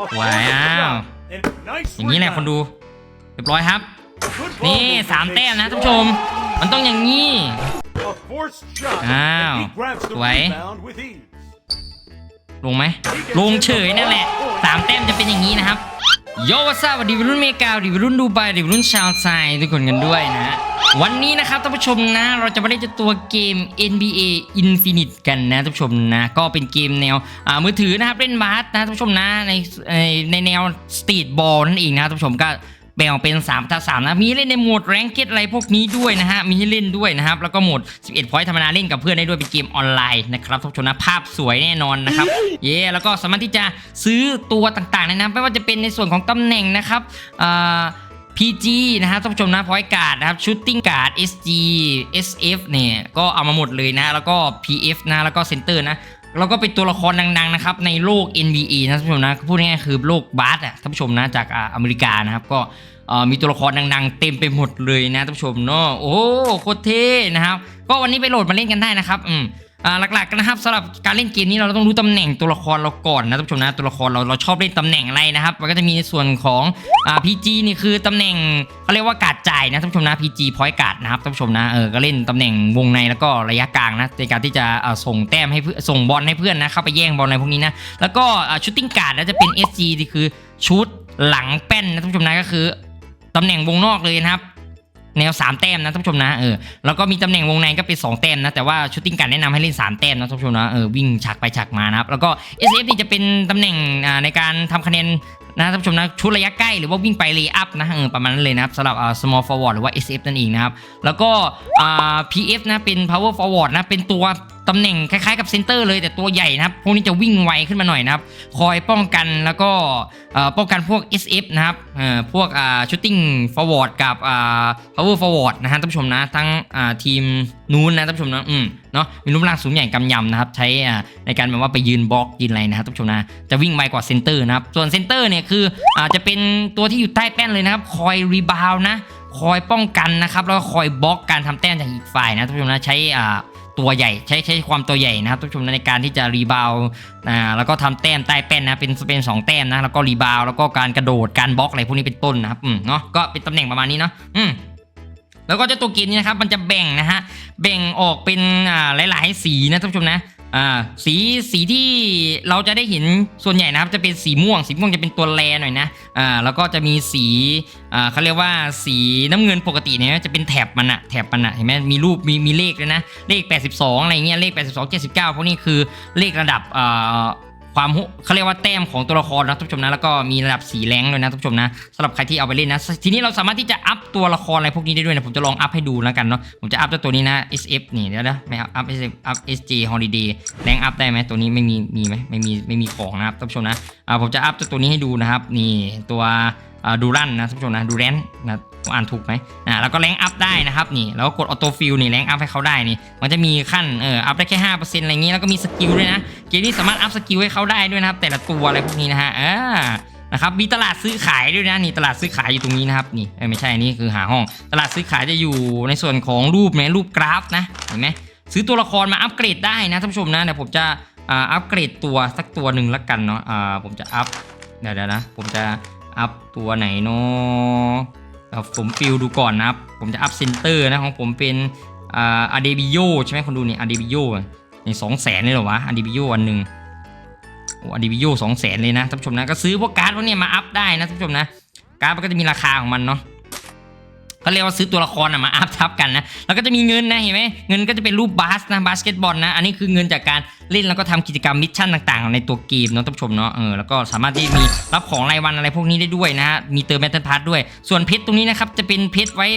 ว้าวอย่างนี้แหละคนดูเรียบร้อยครับ นี่สามแต้มนะท่านผู้ชม มันต้องอย่างนี้อ้าวสวยลงไหมลงเฉยนั่นแหละสามแต้มจะเป็นอย่างนี้นะครับ โยวัสวัสดีวัยรุ่นเมกาวัสดีวัยรุ่นดูไบวัสดีวัยรุ่นชาวไซทุกคนกันด้วยนะวันนี้นะครับท่านผู้ชมนะ เราจะมาเล่นตัวเกม NBA Infinite กันนะท่านผู้ชมนะ ก็เป็นเกมแนวมือถือนะครับเล่นบาสนะท่านผู้ชมนะในในในแนวสตรีทบอลนั่นเองนะท่านผู้ชมก็ แบ่งเป็น3ต่อ3นะมีเล่นในโหมดแรงเกตอะไรพวกนี้ด้วยนะฮะมีให้เล่นด้วยนะครับแล้วก็โหมด 11พอยต์ธรรมดาเล่นกับเพื่อนได้ด้วยเป็นเกมออนไลน์นะครับท่านผู้ชมนะภาพสวยแน่นอนนะครับเย่แล้วก็สามารถที่จะซื้อตัวต่างๆนะครับไม่ว่าจะเป็นในส่วนของตำแหน่งนะครับอ่า PG นะฮะท่านผู้ชมนะพอยการ์ดนะครับชูตติ้งการ์ด SG SF เนี่ยก็เอามาหมดเลยนะ แล้วก็ PF นะแล้วก็เซนเตอร์นะ แล้วก็เป็นตัวละครดังๆนะครับในโลก NBA นะท่านผู้ชมนะพูดง่ายๆคือโลกบาสอะท่านผู้ชมนะจากออเมริกานะครับก็มีตัวละครดังๆ เต็มไปหมดเลยนะท่านผู้ชมเนาะโอ้โคตรเท่นะครับ ก็วันนี้ไปโหลดมาเล่นกันได้นะครับอืม อ่าหลักๆนะครับสำหรับการเล่นเกมนี้เราต้องรู้ตำแหน่งตัวละครเราก่อนนะท่านผู้ชมนะตัวละครเราเราชอบเล่นตำแหน่งอะไรนะครับ มันก็จะมีในส่วนของอ่า PG นี่คือตำแหน่งเขาเรียกว่าการ์ดจ่ายนะท่านผู้ชมนะ PG พอยต์การ์ดนะครับท่านผู้ชมนะเออก็เล่นตำแหน่งวงในแล้วก็ระยะกลางนะในการที่จะอ่อส่งแต้มให้เพื่อส่งบอลให้เพื่อนนะเข้าไปแย่งบอลอะไรพวกนี้นะแล้วก็ชูตติ้งการ์ดแล้วจะเป็น SG ที่คือชุดหลังแป้นนะท่านผู้ชมนะก็คือตำแหน่งวงนอกเลยนะครับ แนว 3 แต้มนะท่านผู้ชมนะเออแล้วก็มีตำแหน่งวงในก็เป็น2แต้มนะแต่ว่าชุดติ้งการแนะนำให้เล่น 3 แต้มนะท่านผู้ชมนะเออวิ่งฉากไปฉากมานะครับแล้วก็ SF นี่จะเป็นตำแหน่งอ่าในการทำคะแนนนะท่านผู้ชมนะชุดระยะใกล้หรือว่าวิ่งไปเลย์อัพนะเออประมาณนั้นเลยนะครับสำหรับอ่า small forward หรือว่า SF นั่นเองนะครับแล้วก็อ่า PF นะเป็น power forward นะเป็นตัว ตำแหน่งคล้ายๆกับเซนเตอร์เลยแต่ตัวใหญ่นะครับ พวกนี้จะวิ่งไวขึ้นมาหน่อยนะครับ คอยป้องกันแล้วก็ป้องกันพวก SF นะครับพวกอ่า shooting forward กับอ่า power forward นะฮะท่านผู้ชมนะทั้งทีมนู้นนะท่านผู้ชมนะอืมเนาะมีรูปร่างสูงใหญ่กำยำนะครับ ใช้ในการแบบว่าไปยืนบล็อกยืนอะไรนะครับท่านผู้ชมนะจะวิ่งไวกว่าเซนเตอร์นะครับ ส่วนเซนเตอร์เนี่ยคืออาจะเป็นตัวที่อยู่ใต้แป้นเลยนะครับ คอยรีบาวนะ คอยป้องกันนะครับ แล้วก็คอยบล็อกการทำแต้มจากอีกฝ่ายนะท่านผู้ชมนะใช้อ่า ตัวใหญ่ ใช้ใช้ความตัวใหญ่นะครับทุกผู้ชมในการที่จะรีบาวอ่าแล้วก็ทำแต้มใต้แป้นนะเป็นเป็นสองแต้มนะแล้วก็รีบาวแล้วก็การกระโดดการบล็อกอะไรพวกนี้เป็นต้นนะครับอืมเนาะก็เป็นตำแหน่งประมาณนี้เนาะอืมแล้วก็เจ้าตัวกินนี้นะครับมันจะแบ่งนะฮะแบ่งออกเป็นอ่าหลาย ๆ สีนะท่านผู้ชมนะ อ่าสีสีที่เราจะได้เห็นส่วนใหญ่นะครับจะเป็นสีม่วง สีม่วงจะเป็นตัวแรหน่อยนะอ่าแล้วก็จะมีสีอ่าเขาเรียกว่าสีน้ำเงินปกติเนี่ยจะเป็นแถบมันอะแถบมันอะเห็นไหมมีรูปมีมีเลขเลยนะเลข 82 อะไรเงี้ยเลข 82 79พวกนี้คือเลขระดับอ่า ความเขาเรียกว่าแต้มของตัวละครนะท่านผู้ชมนะแล้วก็มีระดับสีแรงเลยนะท่านผู้ชมนะสำหรับใครที่เอาไปเล่นนะ ทีนี้เราสามารถที่จะอัพตัวละครอะไรพวกนี้ได้ด้วยนะผมจะลองอัพให้ดูแล้วกันเนาะผมจะอัพตัวนี้นะ SF นี่เดี๋ยวนะไม่อัพ SF อัพ SG Holiday แรงอัพได้ไหมตัวนี้ไม่มีมีไหมไม่มีไม่มีของนะครับท่านผู้ชมนะอ่าผมจะอัพตัวนี้ให้ดูนะครับนี่ตัวดูรันนะท่านผู้ชมนะดูแรนนะผมอ่านถูกไหมอ่าแล้วก็แรงอัพได้นะครับนี่แล้วก็กดออโต้ฟิลนี่แรงอัพให้เขาได้นี่ มันจะมีขั้นเอออัพได้แค่ห้าเปอร์เซ็นต์อะไรเงี้ยแล้วก็มีสกิลด้วยนะเกมนี้สามารถอัพสกิลให้เขาได้ด้วยนะครับ แต่ละตัวอะไรพวกนี้นะฮะอ่านะครับมีตลาดซื้อขายด้วยนะนี่ตลาดซื้อขายอยู่ตรงนี้นะครับนี่ไม่ใช่นี่คือหาห้อง ตลาดซื้อขายจะอยู่ในส่วนของรูปไหมรูปกราฟนะเห็นไหมซื้อตัวละครมาอัปเกรดได้นะท่านผู้ชมนะเดี๋ยวผมจะอ่าอัปเกรดตัวสักตัวหนึ่งละกันเนาะอ่าผมจะอัพเดี๋ยวนะผมจะอัพตัวไหนเนาะ ผมฟิลดูก่อนนะครับ ผมจะอัพเซนเตอร์นะของผมเป็นอาเดบิโยใช่ไหมคนดูนี่อเดบิโยนี่สองแสนเลยเหรอวะอเดบิโยอันหนึ่งโอ้อเดบิโยสองแสนเลยนะท่านผู้ชมนะก็ซื้อพวกการ์ดพวกนี้มาอัพได้นะท่านผู้ชมนะการ์ดมันก็จะมีราคาของมันเนาะเขาเรียกว่าซื้อตัวละครอะมาอัพทับกันนะแล้วก็จะมีเงินนะเห็นไหมเงินก็จะเป็นรูปบาสนะบาสเกตบอลนะอันนี้คือเงินจากการ เล่นแล้วก็ทำกิจกรรมมิชชั่นต่างๆ ในตัวเกมเนาะท่านผู้ชมเนาะเออแล้วก็สามารถที่มีรับของรายวันอะไรพวกนี้ได้ด้วยนะฮะมีเติมแบตเตอร์พาร์ทด้วย ส่วนเพชรตรงนี้นะครับจะเป็นเพชรไว้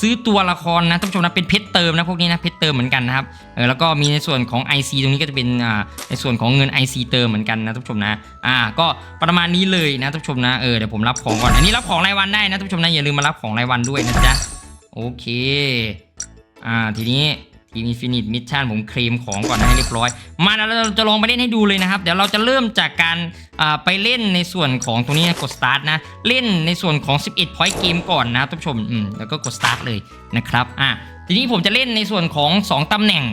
ซื้อตัวละครนะท่านผู้ชมนะเป็นเพชรเติมนะพวกนี้นะเพชรเติมเหมือนกันนะครับเออแล้วก็มีในส่วนของ IC ตรงนี้ก็จะเป็นอ่าในส่วนของเงิน IC เติมเหมือนกันนะท่านผู้ชมนะอ่าก็ประมาณนี้เลยนะท่านผู้ชมนะเออเดี๋ยวผมรับของก่อนอันนี้รับของรายวันได้นะท่านผู้ชมนะอย่าลืมมารับของรายวันด้วยนะจ๊ะโอเคอ่าทีนี้ ทีม Infinite Mission ผมเคลมของก่อนนะให้เรียบร้อย มาแล้วเราจะลองไปเล่นให้ดูเลยนะครับ เดี๋ยวเราจะเริ่มจากการไปเล่นในส่วนของตรงนี้นะกด start นะ เล่นในส่วนของ 11 point game ก่อนนะท่านผู้ชมอืมแล้วก็กด start เลยนะครับอ่าทีนี้ผมจะเล่นในส่วนของ 2 ตำแหน่ง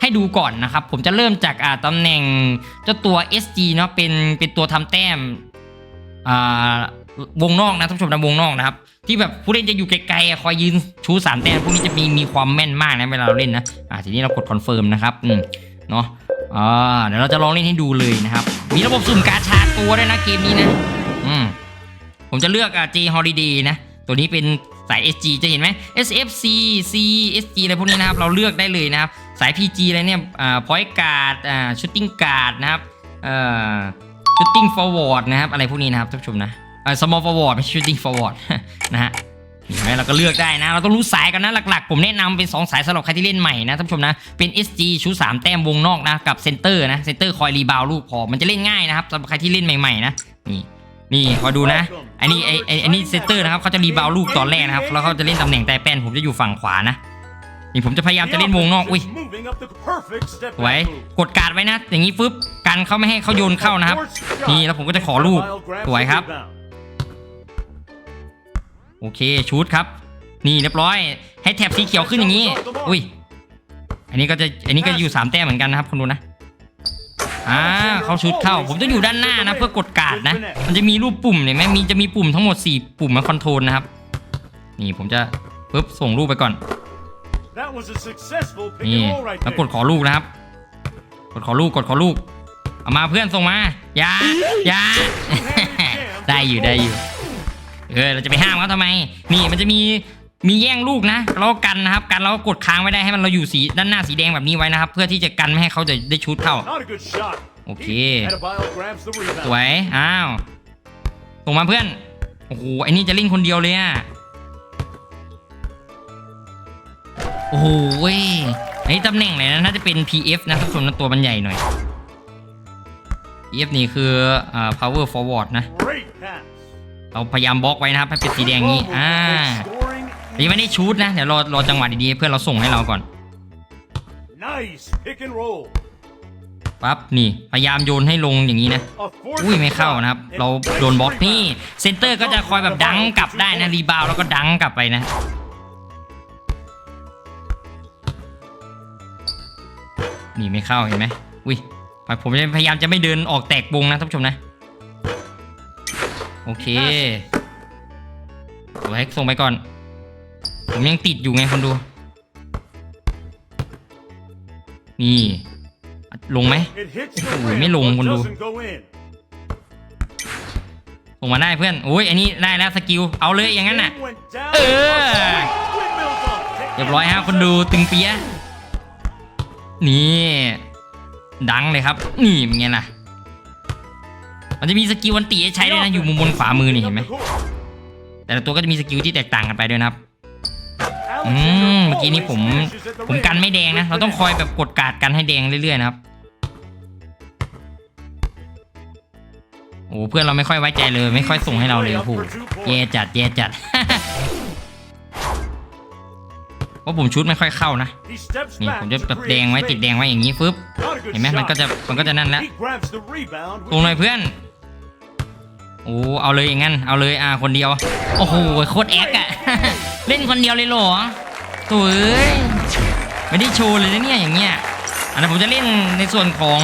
ให้ดูก่อนนะครับ ผมจะเริ่มจากอ่าตำแหน่งเจ้าตัว SG เนาะเป็นเป็นตัวทำแต้มอ่า วงนอกนะท่านผู้ชมนะวงนอกนะครับที่แบบผู้เล่นจะอยู่ไกลๆคอยยืนชูสามแต้มพวกนี้จะมีมีความแม่นมากนะเวลาเราเล่นนะอ่าทีนี้เรากดคอนเฟิร์มนะครับอืมเนาะอ่าเดี๋ยวเราจะลองเล่นให้ดูเลยนะครับ มีระบบสุ่มการ์ดชาร์จตัวด้วยนะเกมนี้นะอืมผมจะเลือกอ่า J Holiday นะ ตัวนี้เป็นสาย SG จะเห็นไหม SFC C SG อะไรพวกนี้นะครับ เราเลือกได้เลยนะครับ สาย PG อะไรเนี่ยอ่า point guard อ่า shooting guard นะครับเอ่อ shooting forward นะครับ อะไรพวกนี้นะครับท่านผู้ชมนะ อ่า small forward ไม่ช่ shooting forward นะฮะเห็นไหมเราก็เลือกได้นะ เราต้องรู้สายกันนะ หลักๆ ผมแนะนำเป็น 2 สายสำหรับใครที่เล่นใหม่นะท่านผู้ชมนะ เป็น SG ชุด3แต้มวงนอกนะ กับเซนเตอร์นะเซนเตอร์คอยรีบาวลูกพอ มันจะเล่นง่ายนะครับสำหรับใครที่เล่นใหม่ๆนะ นี่ นี่คอยดูนะ อันนี้ไอไอ้ไอันนี้เซนเตอร์นะครับเขาจะรีบาวลูกตอนแรกนะครับ แล้วเขาจะเล่นตำแหน่งแต่แป้นผมจะอยู่ฝั่งขวานะนี่ผมจะพยายามจะเล่นวงนอก อุ้ยไว้กดการ์ดไว้นะ อย่างนี้ฟึบกันเขาไม่ให้เขาโยนเข้านะครับ นี่แล้วผมก็จะขอลูกสวยครับ โอเคชูดครับ นี่เรียบร้อย ให้แถบสีเขียวขึ้นอย่างนี้ อุ้ย อันนี้ก็จะอันนี้ก็อยู่สามแต้มเหมือนกันนะครับคุณดูนะอ่าเขาชุดเข้า ผมจะอยู่ด้านหน้านะ เพื่อกดการ์ดนะ มันจะมีรูปปุ่มเห็นไหมมีจะมีปุ่มทั้งหมด 4 ปุ่มมาคอนโทรลนะครับ นี่ผมจะปึ๊บส่งรูปไปก่อน นี่แล้วกดขอลูกนะครับ กดขอลูกกดขอลูก เอามาเพื่อนส่งมา อย่า อย่า ได้อยู่ได้อยู่ เออเราจะไปห้ามเขาทำไม นี่มันจะมีมีแย่งลูกนะเราก็กันนะครับกันเราก็กดค้างไว้ได้ให้มันเราอยู่สีด้านหน้าสีแดงแบบนี้ไว้นะครับ เพื่อที่จะกันไม่ให้เขาจะได้ชุดเข้าโอเคสวยอ้าวส่งมาเพื่อนโอ้โหไอ้นี่จะเล่นคนเดียวเลยอะโอ้โหเว้ยไอ้ตำแหน่งไหนนะน่าจะเป็น PF นะทุกคนนะตัวมันใหญ่หน่อย PF นี่คืออ่า power forward นะ เราพยายามบล็อกไว้นะครับให้เป็นสีแดงนี้อ่ายังไม่ได้ชูดนะเดี๋ยวรอรอจังหวะดีๆให้เพื่อนเราส่งให้เราก่อนปั๊บนี่พยายามโยนให้ลงอย่างนี้นะอุ้ยไม่เข้านะครับ เราโดนบล็อกนี่เซนเตอร์ก็จะคอยแบบดังกลับได้นะรีบาวแล้วก็ดังกลับไปนะนี่ไม่เข้าเห็นไหมอุ้ยผมจะพยายามจะไม่เดินออกแตกวงนะท่านผู้ชมนะ โอเคสวยส่งไปก่อน ผมยังติดอยู่ไงคนดู นี่ ลงไหมโอ้ยไม่ลงคนดูส่งมาได้เพื่อนโอ้ยอันนี้ได้แล้วสกิล เอาเลยอย่างนั้นน่ะ เออเรียบร้อยฮะคนดูตึงเปียนี่ ดังเลยครับ นี่เป็นไงล่ะ มันจะมีสกิลวันตีให้ใช้ด้วยนะอยู่มุมบนขวามือนี่เห็นไหมแต่ละตัวก็จะมีสกิลที่แตกต่างกันไปด้วยนะครับอืมเมื่อกี้นี้ผมผมกันไม่แดงนะเราต้องคอยแบบกดการ์ดกันให้แดงเรื่อยๆนะครับโอ้เพื่อนเราไม่ค่อยไว้ใจเลย ไม่ค่อยส่งให้เราเลยโอ้โหแย่จัดแย่จัดเพราะผมชุดไม่ค่อยเข้านะนี่ผมจะแบบแดงไว้ติดแดงไว้อย่างนี้ฟึบเห็นไหมมันก็จะมันก็จะนั่นแล้วตรงหน่อยเพื่อน โอ้เอาเลยอย่างงั้นเอาเลยอ่าคนเดียว โอ้โหโคตรแอคอะเล่นคนเดียวเลยเหรอโถ่เอ้ยไม่ได้โชว์เลยนะเนี่ยอย่างเงี้ยอันนั้นผมจะเล่นในส่วนของ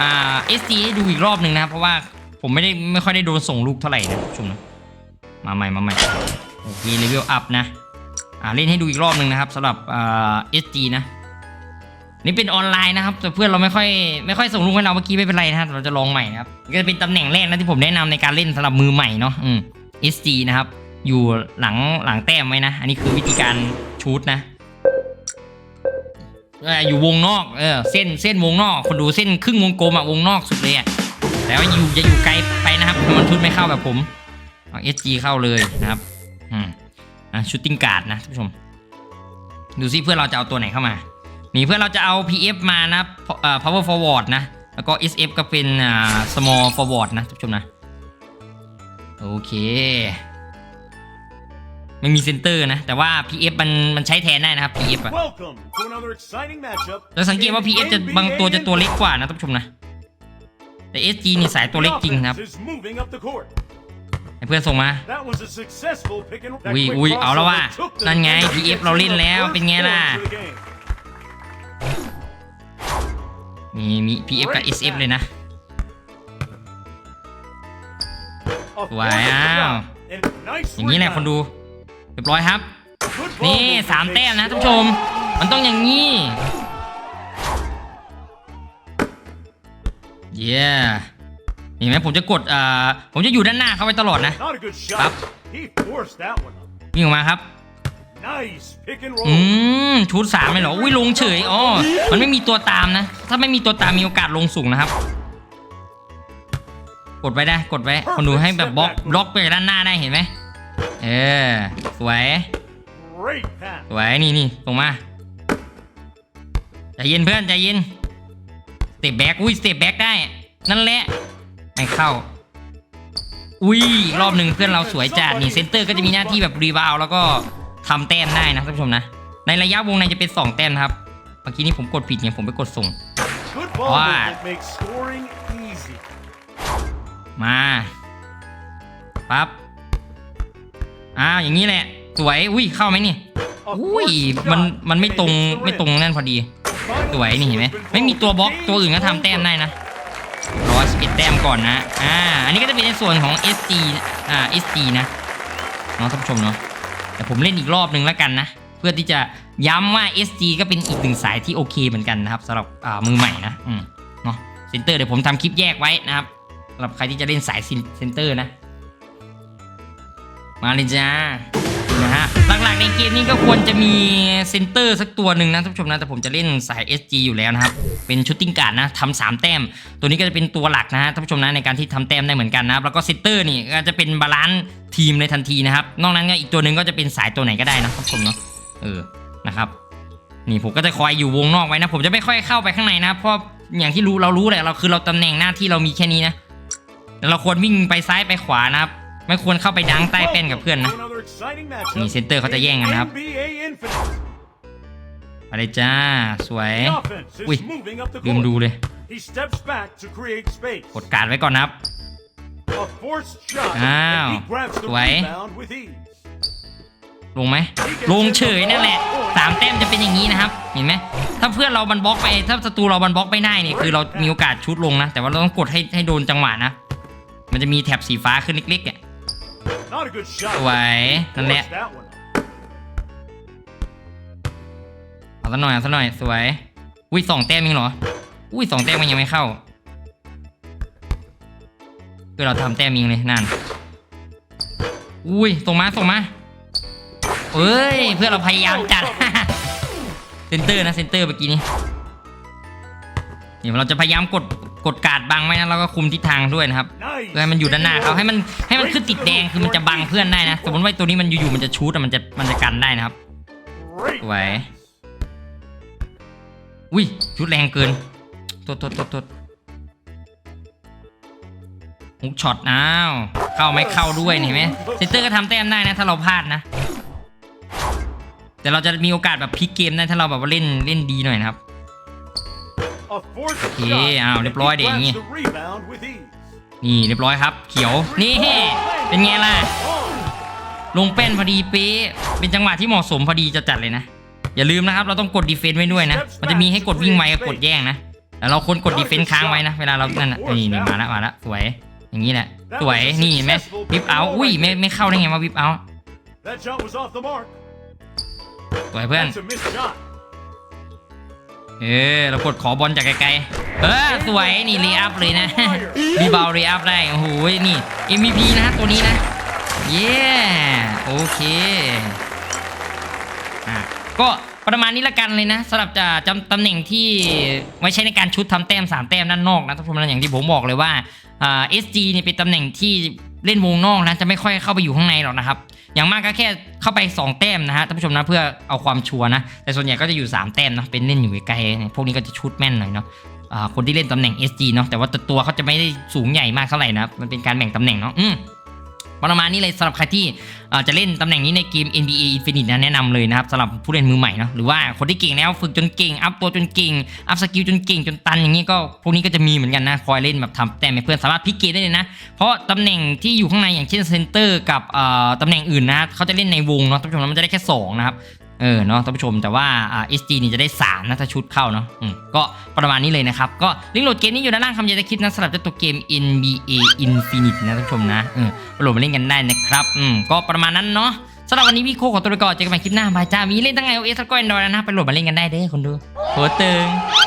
อ่า SG ให้ดูอีกรอบหนึ่งนะครับเพราะว่าผมไม่ได้ไม่ค่อยได้โดนส่งลูกเท่าไหร่นะชมนะมาใหม่มาใหม่โอเคเลเวลอัพนะอ่าเล่นให้ดูอีกรอบหนึ่งนะครับสำหรับอ่า SG นะ นี่เป็นออนไลน์นะครับ แต่เพื่อนเราไม่ค่อยไม่ค่อยส่งลูกให้เราเมื่อกี้ไม่เป็นไรนะครับเราจะลองใหม่นะครับก็จะเป็นตำแหน่งแรกนะที่ผมแนะนำในการเล่นสำหรับมือใหม่เนาะอืม SG นะครับ อยู่หลังหลังแต้มไว้นะ อันนี้คือวิธีการชูดนะอยู่วงนอกเออเส้นเส้นวงนอก คนดูเส้นครึ่งวงกลมอะวงนอกสุดเลยอะแต่ว่าอยู่จะอยู่ไกลไปนะครับมันชุดไม่เข้าแบบผมเอา SG เข้าเลยนะครับอืมอะชูตติ้งการ์ดนะท่านผู้ชม ดูซิเพื่อนเราจะเอาตัวไหนเข้ามา นี่เพื่อนเราจะเอา PF มานะเอ่อ power forward นะ แล้วก็ SF ก็เป็นอ่า small forward นะทุกผู้ชมนะ โอเค ไม่มีเซนเตอร์นะ แต่ว่า PF มันมันใช้แทนได้นะครับ PF อะแล้วสังเกตว่า PF จะบางตัวจะตัวเล็กกว่านะทุกผู้ชมนะ แต่ SG นี่สายตัวเล็กจริงนะครับให้เพื่อนส่งมา อุ้ยอุ้ยเอาแล้วว่า นั่นไง PF เราเล่นแล้ว เป็นไงล่ะ มีมี PF กับ SF เลยนะ A Wow. forced shot. And nice อย่างนี้แหละ rebound. คนดูเรียบร้อยครับ Good ball นี่ movement สาม makes แต้มนะท่านผู้ชม scoring มันต้องอย่างนี้เย้เห็นไหมผมจะกดอ่าผมจะอยู่ด้านหน้าเขาไว้ตลอดนะ Not a good shot. Up. He forced that one up. วิ่งออกมาครับ Nice pick and อื roll. มชุดสามเลยเหรออุ้ยลงเฉยอ๋อมันไม่มีตัวตามนะ ถ้าไม่มีตัวตามมีโอกาสลงสูงนะครับ กดไว้ได้กดไว้คนดูให้แบบบล็อกบล็อกไปด้านหน้าได้เห็นไหมเออสวย Great pass. สวยนี่นี่ตรงมาใจเย็นเพื่อนใจเย็นสเตปแบ็กอุ้ยสเตปแบ็กได้ นั่นแหละไม่เข้าอุ้ยอีกรอบหนึ่งเพื่อนเราสวยจัดนี่เซนเตอร์ก็จะมีหน้าที่แบบรีบาวด์แล้วก็ ทำแต้มได้นะท่านผู้ชมนะ ในระยะวงในจะเป็น 2 แต้มนะครับ เมื่อกี้นี้ผมกดผิดไงผมไปกดส่ง Good ball Wow. movement makes scoring easy. มาปั๊บอ้าวอย่างนี้แหละ สวย อุ้ยเข้าไหมนี่ A อุ้ย forced มัน shot มันไม่ตรง and hits the ไม่ตรง rim. นั่นพอดี Final สวยนี่เห็นไหม whistle has been ไม่มีตัวบล็อก blown. ตัวอื่นก็ Game's ทำแต้ม over. ได้นะร้อยสิบเอ็ดแต้มก่อนนะ อ่า อันนี้ก็จะเป็นในส่วนของ SG อ่า SG นะเนาะท่านผู้ชมเนาะ แต่ผมเล่นอีกรอบหนึ่งแล้วกันนะ เพื่อที่จะย้ำว่า SG ก็เป็นอีกหนึ่งสายที่โอเคเหมือนกันนะครับสำหรับมือใหม่นะอืมเนาะเซนเตอร์เดี๋ยวผมทำคลิปแยกไว้นะครับสำหรับใครที่จะเล่นสายเซนเตอร์นะ มาเลยจ้านะฮะ หลักๆในเกมนี้ก็ควรจะมีเซนเตอร์สักตัวหนึ่งนะท่านผู้ชมนะแต่ผมจะเล่นสาย SG อยู่แล้วนะครับ เป็นชุดติ้งการ์ดนะทำสามแต้ม ตัวนี้ก็จะเป็นตัวหลักนะฮะท่านผู้ชมนะในการที่ทำแต้มได้เหมือนกันนะแล้วก็เซนเตอร์นี่ก็จะเป็นบาลานซ์ทีมในทันทีนะครับนอกนั้นก็อีกตัวหนึ่งก็จะเป็นสายตัวไหนก็ได้นะท่านผู้ชมเนาะเออนะครับนี่ผมก็จะคอยอยู่วงนอกไว้นะ ผมจะไม่ค่อยเข้าไปข้างในนะเพราะอย่างที่รู้เรารู้แหละเราคือเราตำแหน่งหน้าที่เรามีแค่นี้นะเราควรวิ่งไปซ้ายไปขวานะครับ ไม่ควรเข้าไปดังใต้แป้นกับเพื่อนนะ Another exciting matchup นี่เซนเตอร์เขาจะแย่งกันนะครับ NBA Infinite. ไปเลยจ้า สวย The offense is Ui, moving up the ลืม court. ดูเลย He steps back to create space. กดการ์ดไว้ก่อนนะครับ A forced shot. Ow. And he grabs the Uầy. rebound with ease. ลงไหม ลงเฉยนั่นแหละสามแต้มจะเป็นอย่างนี้นะครับ เห็นไหม ถ้าเพื่อนเราบันบล็อกไป ถ้าศัตรูเราบันบล็อกไม่ได้เนี่ยคือเรามีโอกาสชุดลงนะ แต่ว่าเราต้องกดให้ให้โดนจังหวะนะ มันจะมีแถบสีฟ้าขึ้นเล็กๆอะ สวยนั่นแหละ Forced that one. เอาซะหน่อยเอาซะหน่อยสวย อุ้ยสองแต้มเองเหรอ อุ้ยสองแต้มมันยังไม่เข้าเพื่อเราทำแต้มเองเลยนั่น อุ้ยส่งมาส่งมาเอ้ยเพื่อเราพยายามจัดเซนเตอร์นะเซนเตอร์เมื่อกี้นี้เดี๋ยวเราจะพยายามกด กดการ์ดบังไว้นะแล้วก็คุมทิศทางด้วยนะครับ Nice. เพื่อให้มันอยู่ด้านหน้าเขาให้มันให้มันขึ้นติดแดงคือมันจะบังเพื่อนได้นะสมมติว่าตัวนี้มันอยู่ๆมันจะชูดอะมันจะมันจะกันได้นะครับ Great สวย pass. อุ้ยชุดแรงเกินโทษโทษโทษโทษฮุกช็อตอ้าวเข้าไหมเข้าด้วยนี่เห็นไหมเซนเตอร์ก็ทำแต้มได้นะ ถ้าเราพลาดนะ แต่เราจะมีโอกาสแบบพลิกเกมได้ถ้าเราแบบว่าเล่นเล่นดีหน่อยนะครับ A forced โอเค shot. อ้าวเรียบร้อย And เดี๋ยว he อย่างงี้ grabs the rebound with ease. นี่เรียบร้อยครับ เขียวนี่เป็นไงล่ะ Oh, ลงแป้นพอดีเป๊ะเป็นจังหวะที่เหมาะสมพอดีจะจัดเลยนะ อย่าลืมนะครับเราต้องกดดีเฟนต์ไว้ด้วยนะ มันจะมีให้กดวิ่งไวกับกดแย่งนะแต่เราควรกดดีเฟนต์ค้างไว้นะเวลาเรานั่นน่ะนี่นี่มาละมาละสวย อย่างนี้แหละสวยนี่เห็นไหมวิบเอาอุ้ยไม่ไม่เข้าได้ไงมาวิบเอา that shot was off the mark. สวยเพื่อน เออเรากดขอบอลจากไกลๆ เออสวยนี่รีอัพเลยนะรีบาวรีอัพได้ โอ้โหนี่ MVP นะฮะตัวนี้นะ เย้ โอเค อะ ก็ ประมาณนี้ละกันเลยนะสำหรับจะจำตำแหน่งที่ไว้ใช้ในการชุดทำแต้ม 3 แต้มด้านนอกนะท่านผู้ชมนะอย่างที่ผมบอกเลยว่าอ่า SG เนี่ยเป็นตำแหน่งที่เล่นวงนอกนะจะไม่ค่อยเข้าไปอยู่ข้างในหรอกนะครับอย่างมากก็แค่เข้าไป 2 แต้มนะฮะท่านผู้ชมนะเพื่อเอาความชัวร์นะแต่ส่วนใหญ่ก็จะอยู่ 3 แต้มนะเป็นเล่นอยู่ไกลๆเนี่ยพวกนี้ก็จะชุดแม่นหน่อยเนาะคนที่เล่นตำแหน่ง SG เนาะแต่ว่าตัวเขาจะไม่ได้สูงใหญ่มากเท่าไหร่นะมันเป็นการแบ่งตำแหน่งเนาะอืม ประมาณนี้เลยสำหรับใครที่จะเล่นตำแหน่งนี้ในเกม NBA Infinite นะแนะนำเลยนะครับสำหรับผู้เล่นมือใหม่เนาะหรือว่าคนที่เก่งแล้วฝึกจนเก่ง อัพตัวจนเก่ง อัพสกิลจนเก่งจนตันอย่างนี้ก็พวกนี้ก็จะมีเหมือนกันนะคอยเล่นแบบทำแต้มให้เพื่อนสามารถพิกเกตได้เลยนะ เพราะตำแหน่งที่อยู่ข้างในอย่างเช่นเซนเตอร์กับตำแหน่งอื่นนะเขาจะเล่นในวงเนาะท่านผู้ชมแล้วมันจะได้แค่สองนะครับ เออเนาะท่านผู้ชมแต่ว่าอ่า SG นี่จะได้3นะถ้าชุดเข้าเนาะอืมก็ประมาณนี้เลยนะครับ ก็ลิงก์โหลดเกมนี้อยู่ด้านล่างคำยาจะคิดนะสำหรับเจ้าตัวเกม NBA Infinite นะท่านผู้ชมนะเออไปโหลดมาเล่นกันได้นะครับอืมก็ประมาณนั้นเนาะสำหรับวันนี้พี่โคขอตัวไปก่อนเจอกันใหม่คลิปหน้าบายจ้ามีเล่นตั้งไง iOS แล้วก็ Android นะไปโหลดมาเล่นกันได้เด้อคนดูโหตึง